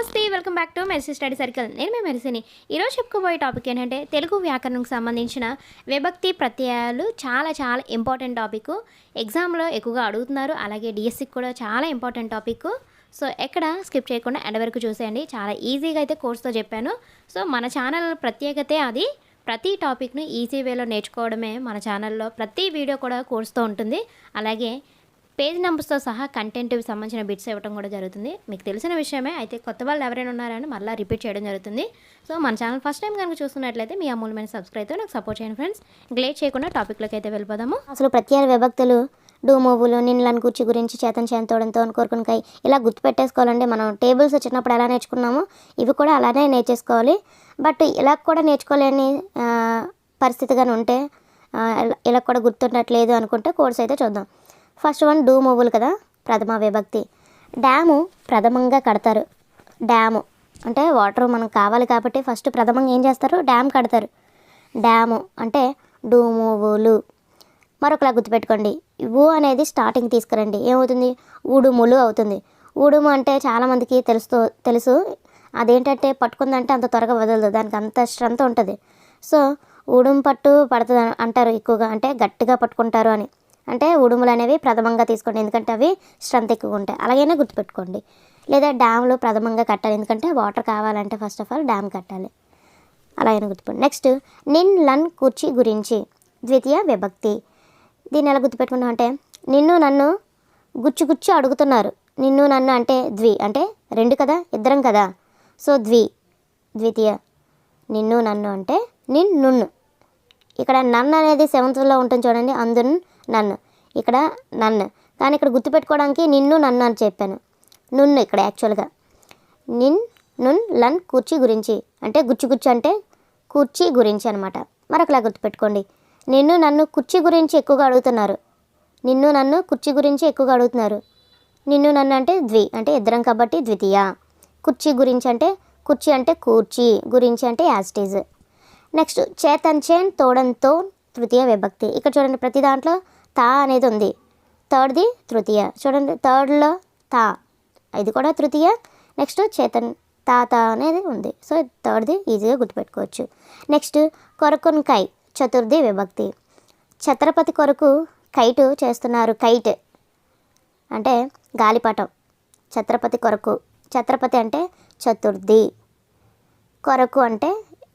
నమస్తే welcome back to Merisi study circle. నేను మీ మెరిసిని. ఈరోజు చెప్పుకోబోయే టాపిక్ ఏంటంటే తెలుగు వ్యాకరణకు సంబంధించిన విభక్తి ప్రత్యయాలు చాలా చాలా ఇంపార్టెంట్ టాపిక్. ఎగ్జామ్లో ఎక్కువగా అడుగుతున్నారు అలాగే డిఎస్సికి కూడా చాలా ఇంపార్టెంట్ టాపిక్. సో ఎక్కడ స్కిప్ చేయకుండా ఎండ వరకు చూసేయండి. చాలా ఈజీగా అయితే కోర్స్తో చెప్పాను. సో మన ఛానల్ ప్రత్యేకతే అది. ప్రతి టాపిక్ను ఈజీ వేలో నేర్చుకోవడమే మన ఛానల్లో. ప్రతి వీడియో కూడా కోర్స్తో ఉంటుంది. అలాగే పేజ్ నెంబర్స్తో సహా కంటెంట్కి సంబంధించిన బిట్స్ ఇవ్వడం కూడా జరుగుతుంది. మీకు తెలిసిన విషయమే అయితే కొత్త వాళ్ళు ఎవరైనా ఉన్నారని మళ్ళీ రిపీట్ చేయడం జరుగుతుంది. సో మన ఛానల్ ఫస్ట్ టైం కనుక చూస్తున్నట్లయితే మీ అమూల్యమైన సబ్స్క్రైబ్తో నాకు సపోర్ట్ చేయండి ఫ్రెండ్స్. గ్లేట్ చేయకుండా టాపిక్లోకి అయితే వెళ్ళిపోదాము. అసలు ప్రత్యేక విభక్తులు డూ మూవులు నిన్నులను కూర్చి గురించి చేతన చేయంతోడంతో కోరుకునికై ఇలా గుర్తుపెట్టేసుకోవాలండి మనం టేబుల్స్ వచ్చినప్పుడు ఎలా నేర్చుకున్నామో ఇవి కూడా అలానే నేర్చేసుకోవాలి. బట్ ఇలా కూడా నేర్చుకోలేని పరిస్థితి పరిస్థితిగానే ఉంటే ఇలా- ఇలా కూడా గుర్తుండట్లేదు అనుకుంటే కోర్స్ అయితే చూద్దాం. ఫస్ట్ వన్ డూ మూవులు కదా ప్రథమ విభక్తి. డ్యాము ప్రథమంగా కడతారు. డ్యాము అంటే వాటర్ మనకు కావాలి కాబట్టి ఫస్ట్ ప్రథమంగా ఏం చేస్తారు? డ్యామ్ కడతారు. డ్యాము అంటే డూమువులు మరొకలా గుర్తుపెట్టుకోండి. ఊ అనేది స్టార్టింగ్ తీసుకురండి. ఏమవుతుంది? ఉడుములు అవుతుంది. ఉడుము అంటే చాలామందికి తెలుస్తూ తెలుసు. అదేంటంటే పట్టుకుందంటే అంత త్వరగా వదలదు. దానికి అంత స్ట్రెంత్ ఉంటుంది. సో ఉడుము పట్టు పడుతుంది అంటారు ఎక్కువగా. అంటే గట్టిగా పట్టుకుంటారు అని. అంటే ఉడుములు అనేవి ప్రథమంగా తీసుకోండి. ఎందుకంటే అవి స్ట్రెంత్ ఎక్కువ ఉంటాయి. అలాగైనా గుర్తుపెట్టుకోండి. లేదా డ్యామ్లు ప్రథమంగా కట్టాలి. ఎందుకంటే వాటర్ కావాలంటే ఫస్ట్ ఆఫ్ ఆల్ డ్యామ్ కట్టాలి. అలాగైనా గుర్తుపెట్టు నెక్స్ట్ నిన్ లన్ కుర్చీ గురించి. ద్వితీయ విభక్తి. దీన్ని ఎలా గుర్తుపెట్టుకున్నాం అంటే నిన్ను నన్ను గుచ్చు గుచ్చు అడుగుతున్నారు. నిన్ను నన్ను అంటే ద్వి. అంటే రెండు కదా? ఇద్దరం కదా? సో ద్వి. ద్వితీయ. నిన్ను నన్ను అంటే నిన్ నున్ను. ఇక్కడ నన్ను అనేది సెవెంత్లో ఉంటుంది చూడండి అందున్ నన్ను ఇక్కడ నన్ను కానీ ఇక్కడ గుర్తుపెట్టుకోవడానికి నిన్ను నన్ను అని చెప్పాను. నున్ను ఇక్కడ యాక్చువల్గా నిన్ నున్ లన్ కుర్చీ గురించి. అంటే గుచ్చు గుచ్చు అంటే కుర్చీ గురించి అనమాట మరొకలా గుర్తుపెట్టుకోండి. నిన్ను నన్ను కుర్చీ గురించి ఎక్కువగా అడుగుతున్నారు. నిన్ను నన్ను కుర్చీ గురించి ఎక్కువగా అడుగుతున్నారు. నిన్ను నన్ను అంటే ద్వి అంటే ఇద్దరం కాబట్టి ద్వితీయ. కుర్చీ గురించి అంటే కుర్చీ అంటే కూర్చి గురించి అంటే యాస్టేజ్ నెక్స్ట్ చేతన్ చేన్ తోడంతో తృతీయ విభక్తి. ఇక్కడ చూడండి ప్రతి దాంట్లో తా అనేది ఉంది. థర్డ్ది తృతీయ. చూడండి థర్డ్లో తా. ఇది కూడా తృతీయ. నెక్స్ట్ చేతన్ తాత అనేది ఉంది. సో థర్డ్ది ఈజీగా గుర్తుపెట్టుకోవచ్చు. నెక్స్ట్ కొరకున్కై చతుర్థి విభక్తి. ఛత్రపతి కొరకు కైటు చేస్తున్నారు. కైట్ అంటే గాలిపటం. ఛత్రపతి కొరకు. ఛత్రపతి అంటే చతుర్థి. కొరకు అంటే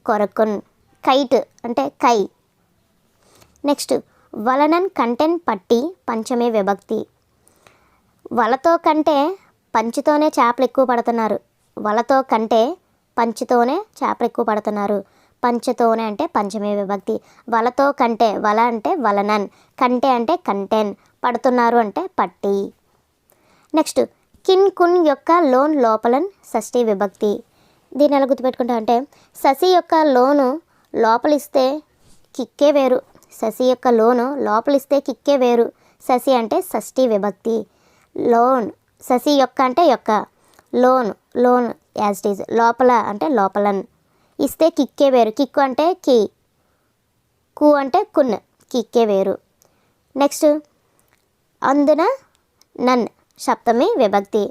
కొరకున్. కైట్ అంటే కై నెక్స్ట్ వలనన్ కంటెన్ పట్టి పంచమే విభక్తి వలతో కంటే పంచితోనే చేపలు ఎక్కువ పడుతున్నారు వలతో కంటే పంచితోనే చేపలు ఎక్కువ పడుతున్నారు పంచతోనే అంటే పంచమే విభక్తి వలతో కంటే వల అంటే వలనన్ కంటే అంటే కంటెన్ పడుతున్నారు అంటే పట్టి నెక్స్ట్ కిన్ కున్ యొక్క లోన్ లోపలన్ షష్ఠీ విభక్తి దీన్ని ఎలా గుర్తుపెట్టుకుంటా అంటే శశి యొక్క లోను లోపలిస్తే కిక్కే వేరు. శశి యొక్క లోను లోపలిస్తే కిక్కే వేరు. శశి అంటే షష్ఠి విభక్తి. లోన్ శశి యొక్క అంటే యొక్క. Loan loan as it is. లోపల అంటే లోపలన్. ఇస్తే కిక్కే వేరు. కిక్కు అంటే కి. కు అంటే కున్. కిక్కే వేరు. నెక్స్ట్ అందున నన్ సప్తమి విభక్తి.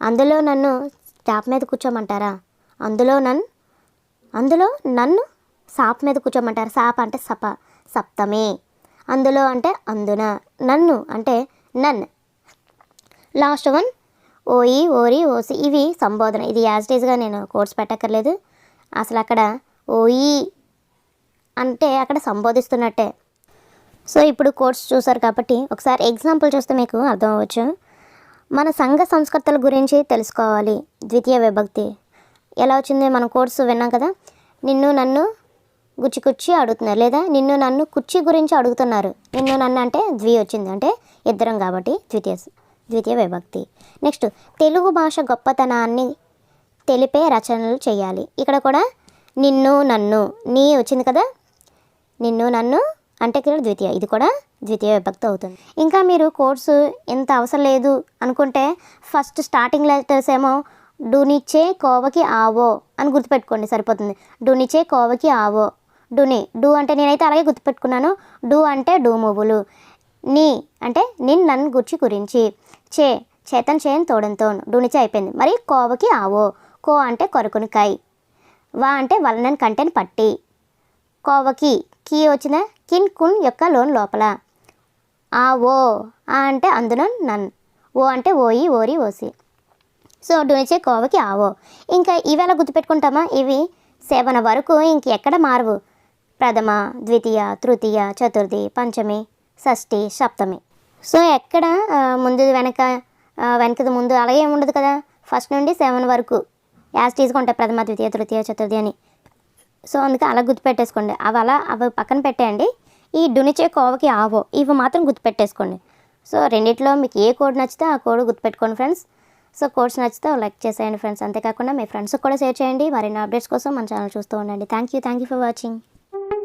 అందులో నన్ను స్టాప్ మీద కూర్చోమంటారా? అందులో నన్ అందులో నన్ను సాప్ మీద కూర్చోమంటారు. సాప్ అంటే సప సప్తమే. అందులో అంటే అందున. నన్ను అంటే నన్. Last one. ఓయి ఓరి ఓసి. ఇవి సంబోధన. ఇది యాజిటీజ్గా నేను కోర్స్ పెట్టక్కర్లేదు. అసలు అక్కడ ఓయి అంటే అక్కడ సంబోధిస్తున్నట్టే. సో ఇప్పుడు కోర్స్ చూసారు కాబట్టి ఒకసారి ఎగ్జాంపుల్ చూస్తే మీకు అర్థం అవ్వచ్చు. మన సంఘ సంస్కృతుల గురించి తెలుసుకోవాలి. ద్వితీయ విభక్తి. ఎలా వచ్చింది? మన కోర్సు విన్నాం కదా. నిన్ను నన్ను గుచ్చి గుచ్చి అడుగుతున్నారు. లేదా నిన్ను నన్ను కుర్చీ గురించి అడుగుతున్నారు. నిన్ను నన్ను అంటే ద్వి వచ్చింది. అంటే ఇద్దరం కాబట్టి ద్వితీయ ద్వితీయ విభక్తి. నెక్స్ట్ తెలుగు భాష గొప్పతనాన్ని తెలిపే రచనలు చేయాలి. ఇక్కడ కూడా నిన్ను నన్ను నీ వచ్చింది కదా? నిన్ను నన్ను అంటే ఇక్కడ ద్వితీయ. ఇది కూడా ద్వితీయ విభక్తి అవుతుంది. ఇంకా మీరు కోర్సు ఎంత అవసరం లేదు అనుకుంటే ఫస్ట్ స్టార్టింగ్ లెటర్స్ ఏమో డూనిచే కోవకి ఆవో అని గుర్తుపెట్టుకోండి. సరిపోతుంది. డూనిచే కోవకి ఆవో. డుని. డూ అంటే నేనైతే అలాగే గుర్తుపెట్టుకున్నాను. డూ అంటే డూ నీ అంటే నిన్ నన్ను గుర్చి గురించి చే చేతన్ చేయన్ తోడంతో డూనిచే అయిపోయింది. మరి కోవకి ఆవో. కో అంటే కొరకునికాయ వా అంటే వలనన్ కంటెన్ పట్టి. కోవకి కీ వచ్చిన కిన్ కున్ యొక్క లోన్ లోపల. ఆ ఓ ఆ అంటే అందున నన్. ఓ అంటే ఓయి ఓరి ఓసి. సో డునిచే కోవకి ఆవో. ఇంకా ఇవి ఎలా గుర్తుపెట్టుకుంటామా? ఇవి సేవన వరకు ఇంక ఎక్కడ మారవు? ప్రథమ ద్వితీయ తృతీయ చతుర్థి పంచమి షష్ఠి సప్తమి. సో ఎక్కడ ముందు వెనక వెనకది ముందు అలాగే ఉండదు కదా? ఫస్ట్ నుండి సెవెన్ వరకు. యాస్టీస్గా ఉంటాయి ప్రథమ ద్వితీయ తృతీయ చతుర్థి అని. సో అందుకే అలా గుర్తుపెట్టేసుకోండి. అవి అలా అవి పక్కన పెట్టేయండి. ఈ డునిచే కోవకి ఆవో ఇవి మాత్రం గుర్తుపెట్టేసుకోండి. సో రెండిట్లో మీకు ఏ కోడ్ నచ్చితే ఆ కోడ్ గుర్తుపెట్టుకోండి ఫ్రెండ్స్. సో కోడ్స్ నచ్చితే లైక్ చేసేయండి ఫ్రెండ్స్. అంతేకాకుండా మీ ఫ్రెండ్స్కి కూడా షేర్ చేయండి. మరిన్ని అప్డేట్స్ కోసం మన ఛానల్ చూస్తూ ఉండండి. Thank you thank you for watching